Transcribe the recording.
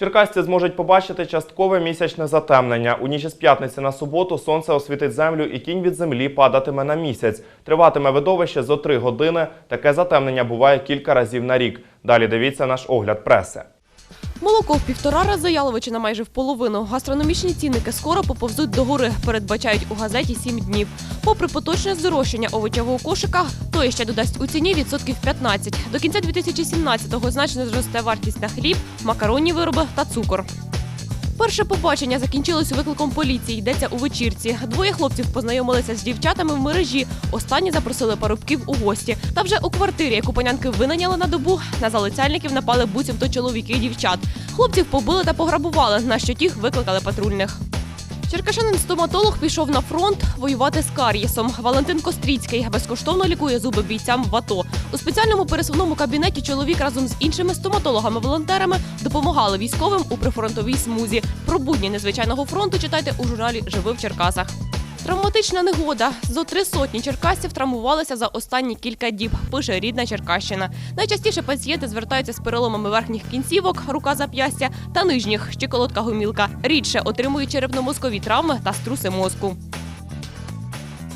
Черкасці зможуть побачити часткове місячне затемнення. У ніч із п'ятниці на суботу сонце освітить землю і тінь від землі падатиме на місяць. Триватиме видовище зо три години. Таке затемнення буває кілька разів на рік. Далі дивіться наш огляд преси. Молоко в півтора рази яловичина майже в половину. Гастрономічні цінники скоро поповзуть до гори, передбачають у газеті сім днів. Попри поточне здорожчання овочевого кошика, то ще додасть у ціні відсотків 15. До кінця 2017-го значно зросте вартість на хліб, макаронні вироби та цукор. Перше побачення закінчилось викликом поліції. Йдеться у вечірці. Двоє хлопців познайомилися з дівчатами в мережі. Останні запросили парубків у гості. Та вже у квартирі, яку панянки винайняли на добу, на залицяльників напали буцімто чоловіки і дівчат. Хлопців побили та пограбували, на що тіх викликали патрульних. Черкашанин стоматолог пішов на фронт воювати з кар'єсом. Валентин Костріцький безкоштовно лікує зуби бійцям в АТО. У спеціальному пересувному кабінеті чоловік разом з іншими стоматологами-волонтерами допомагали військовим у прифронтовій смузі. Про будні незвичайного фронту читайте у журналі Живи в Черкасах. Травматична негода. Зо три сотні черкасів травмувалися за останні кілька діб, пише рідна Черкащина. Найчастіше пацієнти звертаються з переломами верхніх кінцівок, рука зап'ястя та нижніх щиколотка гумілка. Рідше отримують черепно-мозкові травми та струси мозку.